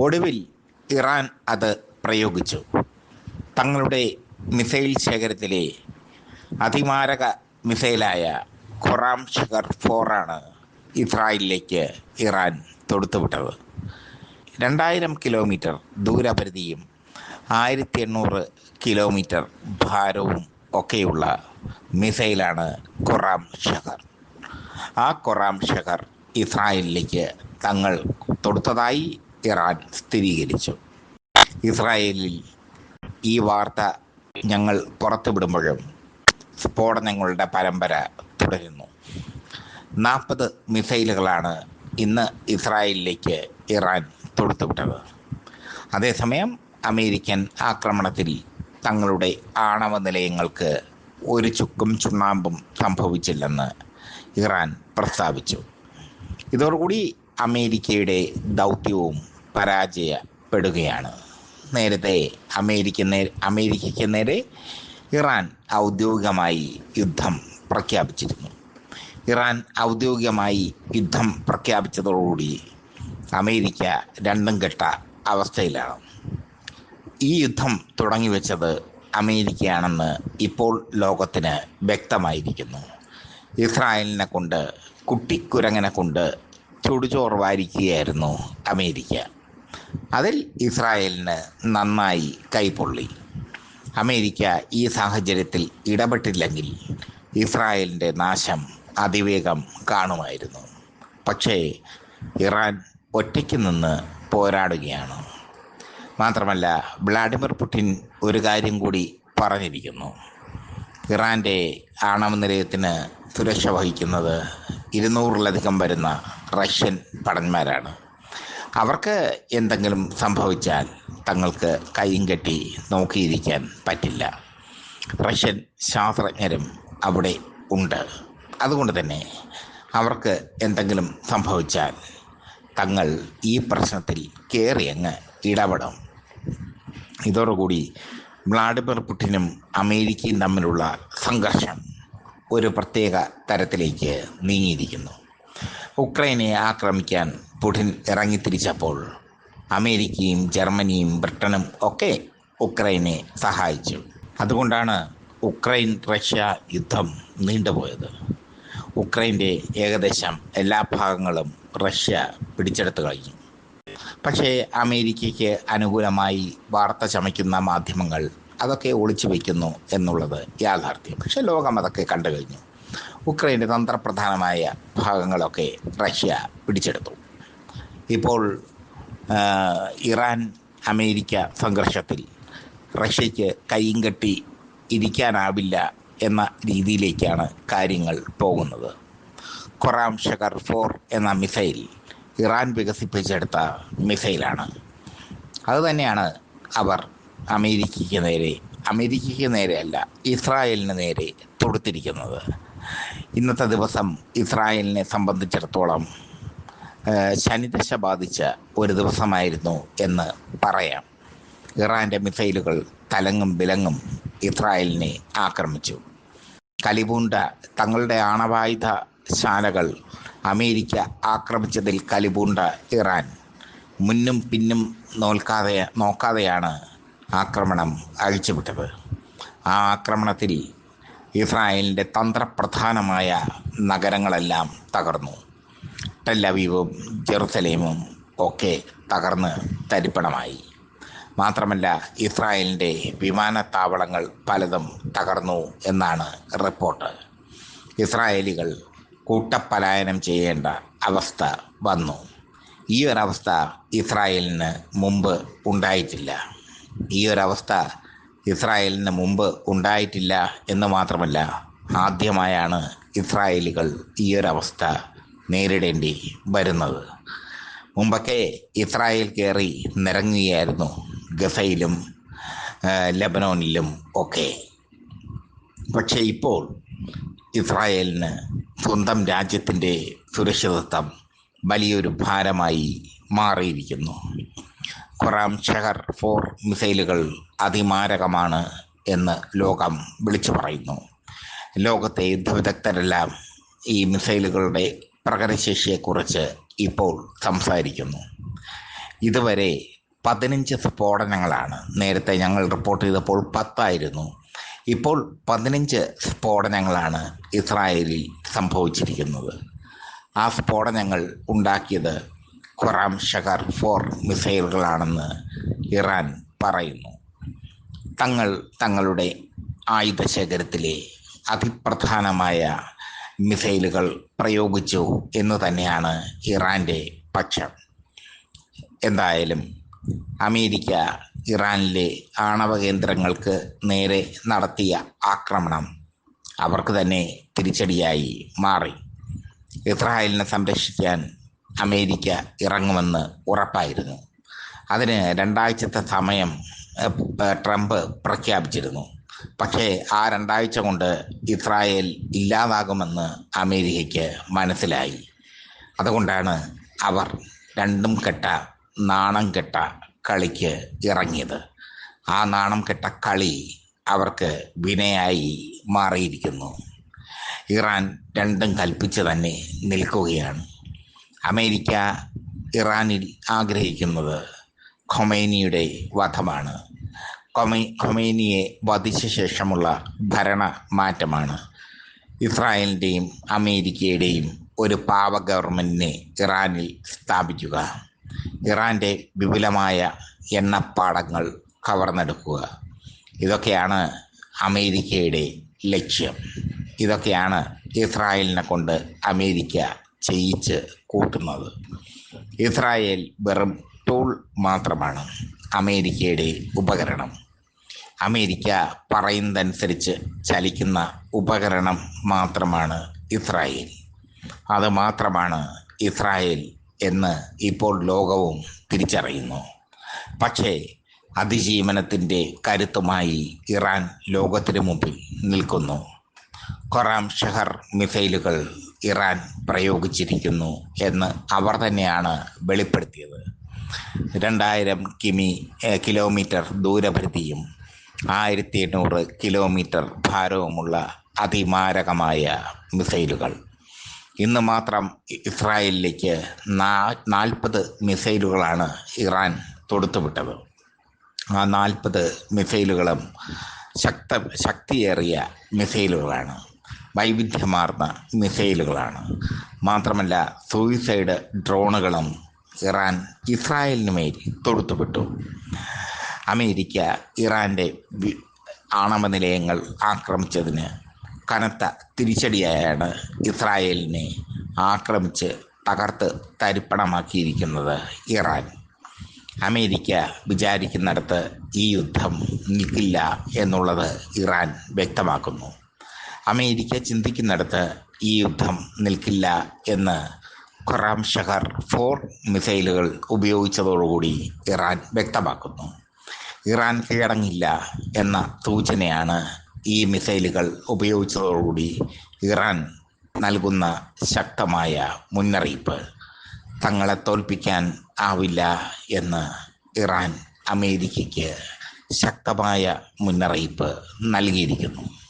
ഒടുവിൽ ഇറാൻ അത് പ്രയോഗിച്ചു. തങ്ങളുടെ മിസൈൽ ശേഖരത്തിലെ അതിമാരക മിസൈലായ ഖൊറാം ഷുഗർ ഫോറാണ് ഇസ്രായേലിലേക്ക് ഇറാൻ തൊടുത്തുവിട്ടത് രണ്ടായിരം കിലോമീറ്റർ ദൂരപരിധിയും ആയിരത്തി എണ്ണൂറ് കിലോമീറ്റർ ഭാരവും ഒക്കെയുള്ള മിസൈലാണ് ഖൊറാം ഷഹർ ആ ഖൊറാം ഷഹർ ഇസ്രായേലിലേക്ക് തങ്ങൾ തൊടുത്തതായി ഇറാൻ സ്ഥിരീകരിച്ചു. ഇസ്രായേലിൽ ഈ വാർത്ത ഞങ്ങൾ പുറത്തുവിടുമ്പോഴും സ്ഫോടനങ്ങളുടെ പരമ്പര തുടരുന്നു. നാൽപ്പത് മിസൈലുകളാണ് ഇന്ന് ഇസ്രായേലിലേക്ക് ഇറാൻ തൊടുത്തുവിട്ടത്. അതേസമയം അമേരിക്കൻ ആക്രമണത്തിൽ തങ്ങളുടെ ആണവ നിലയങ്ങൾക്ക് ഒരു ചുക്കും ചുണ്ണാമ്പും സംഭവിച്ചില്ലെന്ന് ഇറാൻ പ്രസ്താവിച്ചു. ഇതോടുകൂടി അമേരിക്കയുടെ ദൗത്യവും പരാജയപ്പെടുകയാണ്. നേരത്തെ അമേരിക്ക അമേരിക്കയ്ക്ക് നേരെ ഇറാൻ ഔദ്യോഗികമായി യുദ്ധം പ്രഖ്യാപിച്ചിരുന്നു. ഇറാൻ ഔദ്യോഗികമായി യുദ്ധം പ്രഖ്യാപിച്ചതോടുകൂടി അമേരിക്ക രണ്ടും കെട്ട അവസ്ഥയിലാണ്. ഈ യുദ്ധം തുടങ്ങി വെച്ചത് അമേരിക്കയാണെന്ന് ഇപ്പോൾ ലോകത്തിന് വ്യക്തമായിരിക്കുന്നു. ഇസ്രായേലിനെ കൊണ്ട് കുട്ടിക്കുരങ്ങനെ കൊണ്ട് ചുടുചോർ വാരിക്കുകയായിരുന്നു അമേരിക്ക. അതിൽ ഇസ്രായേലിന് നന്നായി കൈപൊള്ളി. അമേരിക്ക ഈ സാഹചര്യത്തിൽ ഇടപെട്ടില്ലെങ്കിൽ ഇസ്രായേലിന്റെ നാശം അതിവേഗം കാണുമായിരുന്നു. പക്ഷേ ഇറാൻ ഒറ്റയ്ക്ക് നിന്ന് പോരാടുകയാണ്. മാത്രമല്ല വ്ളാഡിമിർ പുടിൻ ഒരു കാര്യം കൂടി പറഞ്ഞിരിക്കുന്നു. ഇറാന്റെ ആണവ നിലയത്തിന് സുരക്ഷ വഹിക്കുന്നത് ഇരുന്നൂറിലധികം വരുന്ന റഷ്യൻ ഭടന്മാരാണ് അവർക്ക് എന്തെങ്കിലും സംഭവിച്ചാൽ തങ്ങൾക്ക് കൈയും കെട്ടി നോക്കിയിരിക്കാൻ പറ്റില്ല. റഷ്യൻ ശാസ്ത്രജ്ഞരും അവിടെ ഉണ്ട്. അതുകൊണ്ട് തന്നെ അവർക്ക് എന്തെങ്കിലും സംഭവിച്ചാൽ തങ്ങൾ ഈ പ്രശ്നത്തിൽ കയറി അങ്ങ് ഇടപെടും. ഇതോടുകൂടി വ്ളാഡിമിർ പുടിനും അമേരിക്കയും തമ്മിലുള്ള സംഘർഷം ഒരു പ്രത്യേക തരത്തിലേക്ക് നീങ്ങിയിരിക്കുന്നു. ഉക്രൈനെ ആക്രമിക്കാൻ പുടിൻ ഇറങ്ങിത്തിരിച്ചപ്പോൾ അമേരിക്കയും ജർമ്മനിയും ബ്രിട്ടനും ഒക്കെ ഉക്രൈനെ സഹായിച്ചു. അതുകൊണ്ടാണ് ഉക്രൈൻ റഷ്യ യുദ്ധം നീണ്ടുപോയത്. ഉക്രൈന്റെ ഏകദേശം എല്ലാ ഭാഗങ്ങളും റഷ്യ പിടിച്ചെടുത്തു കഴിഞ്ഞു. പക്ഷേ അമേരിക്കയ്ക്ക് അനുകൂലമായി വാർത്ത ചമയ്ക്കുന്ന മാധ്യമങ്ങൾ അതൊക്കെ ഒളിച്ചു വയ്ക്കുന്നു എന്നുള്ളത് യാഥാർത്ഥ്യം. പക്ഷേ ലോകം അതൊക്കെ കണ്ടു കഴിഞ്ഞു. ഉക്രൈന്റെ തന്ത്രപ്രധാനമായ ഭാഗങ്ങളൊക്കെ റഷ്യ പിടിച്ചെടുത്തു. ഇപ്പോൾ ഇറാൻ അമേരിക്ക സംഘർഷത്തിൽ റഷ്യയ്ക്ക് കൈയും കെട്ടി ഇരിക്കാനാവില്ല എന്ന രീതിയിലേക്കാണ് കാര്യങ്ങൾ പോകുന്നത്. ഖൊറാം ഷഗർ ഫോർ എന്ന മിസൈൽ ഇറാൻ വികസിപ്പിച്ചെടുത്ത മിസൈലാണ്. അതുതന്നെയാണ് അവർ അമേരിക്കയ്ക്ക് നേരെ അമേരിക്കയ്ക്ക് നേരെയല്ല ഇസ്രായേലിന് നേരെ തൊടുത്തിരിക്കുന്നത്. ഇന്നത്തെ ദിവസം ഇസ്രായേലിനെ സംബന്ധിച്ചിടത്തോളം ശനിദശ ബാധിച്ച ഒരു ദിവസമായിരുന്നു എന്ന് പറയാം. ഇറാന്റെ മിസൈലുകൾ തലങ്ങും വിലങ്ങും ഇസ്രായേലിനെ ആക്രമിച്ചു. കലിപൂണ്ട തങ്ങളുടെ ആണവായുധ ശാലകൾ അമേരിക്ക ആക്രമിച്ചതിൽ കലിപൂണ്ട ഇറാൻ. മുന്നും പിന്നും നോൽക്കാതെ നോക്കാതെയാണ് ആക്രമണം അഴിച്ചുവിട്ടത്. ആ ആക്രമണത്തിൽ ഇസ്രായേലിന്റെ തന്ത്രപ്രധാനമായ നഗരങ്ങളെല്ലാം തകർന്നു. ടെല്ലവീവും ജെറുസലേമും ഒക്കെ തകർന്ന് തരിപ്പണമായി. മാത്രമല്ല ഇസ്രായേലിന്റെ വിമാനത്താവളങ്ങൾ പലതും തകർന്നു എന്നാണ് റിപ്പോർട്ട്. ഇസ്രായേലികൾ കൂട്ടപ്പലായനം ചെയ്യേണ്ട അവസ്ഥ വന്നു. ഈ ഒരവസ്ഥ ഇസ്രായേലിന് മുമ്പ് ഉണ്ടായിട്ടില്ല. ഈ ഒരവസ്ഥ ഇസ്രായേലിന് മുമ്പ് ഉണ്ടായിട്ടില്ല എന്ന് മാത്രമല്ല ആദ്യമായാണ് ഇസ്രായേലികൾ ഈ ഒരവസ്ഥ നേരിടേണ്ടി വരുന്നത്. മുമ്പൊക്കെ ഇസ്രായേൽ കയറി നിരങ്ങുകയായിരുന്നു ഗസയിലും ലബനോനിലും ഒക്കെ. പക്ഷേ ഇപ്പോൾ ഇസ്രായേലിന് സ്വന്തം രാജ്യത്തിന്റെ സുരക്ഷിതത്വം വലിയൊരു ഭാരമായി മാറിയിരിക്കുന്നു. ഖൊറാം ഷെഹർ ഫോർ മിസൈലുകൾ അതിമാരകമാണ് എന്ന് ലോകം വിളിച്ചു പറയുന്നു. ലോകത്തെ യുദ്ധവിദഗ്ധരെല്ലാം ഈ മിസൈലുകളുടെ പ്രകടശേഷിയെക്കുറിച്ച് ഇപ്പോൾ സംസാരിക്കുന്നു. ഇതുവരെ പതിനഞ്ച് സ്ഫോടനങ്ങളാണ്. നേരത്തെ ഞങ്ങൾ റിപ്പോർട്ട് ചെയ്തപ്പോൾ പത്തായിരുന്നു. ഇപ്പോൾ പതിനഞ്ച് സ്ഫോടനങ്ങളാണ് ഇസ്രായേലിൽ സംഭവിച്ചിരിക്കുന്നത്. ആ സ്ഫോടനങ്ങൾ ഉണ്ടാക്കിയത് ഖുറാം ഷഹർ ഫോർ മിസൈലുകളാണെന്ന് ഇറാൻ പറയുന്നു. തങ്ങൾ തങ്ങളുടെ ആയുധ ശേഖരത്തിലെ അതിപ്രധാനമായ മിസൈലുകൾ പ്രയോഗിച്ചു എന്ന് തന്നെയാണ് ഇറാന്റെ പക്ഷം. എന്തായാലും അമേരിക്ക ഇറാനിലെ ആണവ കേന്ദ്രങ്ങൾക്ക് നേരെ നടത്തിയ ആക്രമണം അവർക്ക് തന്നെ തിരിച്ചടിയായി മാറി. ഇസ്രായേലിനെ സംരക്ഷിക്കാൻ അമേരിക്ക ഇറങ്ങുമെന്ന് ഉറപ്പായിരുന്നു. അതിന് രണ്ടാഴ്ചത്തെ സമയം ട്രംപ് പ്രഖ്യാപിച്ചിരുന്നു. പക്ഷേ ആ രണ്ടാഴ്ച കൊണ്ട് ഇസ്രായേൽ ഇല്ലാതാകുമെന്ന് അമേരിക്കയ്ക്ക് മനസ്സിലായി. അതുകൊണ്ടാണ് അവർ രണ്ടും കെട്ട നാണം കെട്ട കളിക്ക് ഇറങ്ങിയത്. ആ നാണം കെട്ട കളി അവർക്ക് വിനയായി മാറിയിരിക്കുന്നു. ഇറാൻ രണ്ടും കൽപ്പിച്ച് തന്നെ നിൽക്കുകയാണ്. അമേരിക്ക ഇറാനിൽ ആഗ്രഹിക്കുന്നത് ഖൊമേനിയുടെ വധമാണ്. കൊമേ ഖൊമേനിയെ വധിച്ച ശേഷമുള്ള ഭരണ മാറ്റമാണ് ഇസ്രായേലിന്റെയും അമേരിക്കയുടെയും ഒരു പാവ ഗവൺമെന്റിനെ ഇറാനിൽ സ്ഥാപിക്കുക. ഇറാന്റെ വിപുലമായ എണ്ണപ്പാടങ്ങൾ കവർന്നെടുക്കുക. ഇതൊക്കെയാണ് അമേരിക്കയുടെ ലക്ഷ്യം. ഇതൊക്കെയാണ് ഇസ്രായേലിനെ കൊണ്ട് അമേരിക്ക ചെയ്യിച്ച് കൂട്ടുന്നത്. ഇസ്രായേൽ വെറും ടൂൾ മാത്രമാണ് അമേരിക്കയുടെ ഉപകരണം. അമേരിക്ക പറയുന്നതനുസരിച്ച് ചലിക്കുന്ന ഉപകരണം മാത്രമാണ് ഇസ്രായേൽ. അത് മാത്രമാണ് ഇസ്രായേൽ എന്ന് ഇപ്പോൾ ലോകവും തിരിച്ചറിയുന്നു. പക്ഷേ അതിജീവനത്തിന്റെ കരുത്തുമായി ഇറാൻ ലോകത്തിനു മുമ്പിൽ നിൽക്കുന്നു. ഖൊറാം ഷഹർ മിസൈലുകൾ ഇറാൻ പ്രയോഗിച്ചിരിക്കുന്നു എന്ന് അവർ തന്നെയാണ് വെളിപ്പെടുത്തിയത്. രണ്ടായിരം കിമി കിലോമീറ്റർ ദൂരപരിധിയും ആയിരത്തി എണ്ണൂറ് കിലോമീറ്റർ ഭാരവുമുള്ള അതിമാരകമായ മിസൈലുകൾ. ഇന്ന് മാത്രം ഇസ്രായേലിലേക്ക് നാ നാൽപ്പത് മിസൈലുകളാണ് ഇറാൻ തൊടുത്തുവിട്ടത്. ആ നാൽപ്പത് മിസൈലുകളും ശക്ത ശക്തിയേറിയ മിസൈലുകളാണ്. വൈവിധ്യമാർന്ന മിസൈലുകളാണ്. മാത്രമല്ല സൂയിസൈഡ് ഡ്രോണുകളും ഇറാൻ ഇസ്രായേലിനുമേൽ തൊടുത്തുവിട്ടു. അമേരിക്ക ഇറാന്റെ ആണവ നിലയങ്ങൾ ആക്രമിച്ചതിന് കനത്ത തിരിച്ചടിയായാണ് ഇസ്രായേലിനെ ആക്രമിച്ച് തകർത്ത് തരിപ്പണമാക്കിയിരിക്കുന്നത് ഇറാൻ. അമേരിക്ക വിചാരിക്കുന്നിടത്ത് ഈ യുദ്ധം നിൽക്കില്ല എന്നുള്ളത് ഇറാൻ വ്യക്തമാക്കുന്നു. അമേരിക്ക ചിന്തിക്കുന്നിടത്ത് ഈ യുദ്ധം നിൽക്കില്ല എന്ന് ഖൊറാം ഷഹർ ഫോർ മിസൈലുകൾ ഉപയോഗിച്ചതോടുകൂടി ഇറാൻ വ്യക്തമാക്കുന്നു. ഇറാൻ കീഴടങ്ങില്ല എന്ന സൂചനയാണ് ഈ മിസൈലുകൾ ഉപയോഗിച്ചതോടുകൂടി ഇറാൻ നൽകുന്ന ശക്തമായ മുന്നറിയിപ്പ്. തങ്ങളെ തോൽപ്പിക്കാൻ ആവില്ല എന്ന് ഇറാൻ അമേരിക്കയ്ക്ക് ശക്തമായ മുന്നറിയിപ്പ് നൽകിയിരിക്കുന്നു.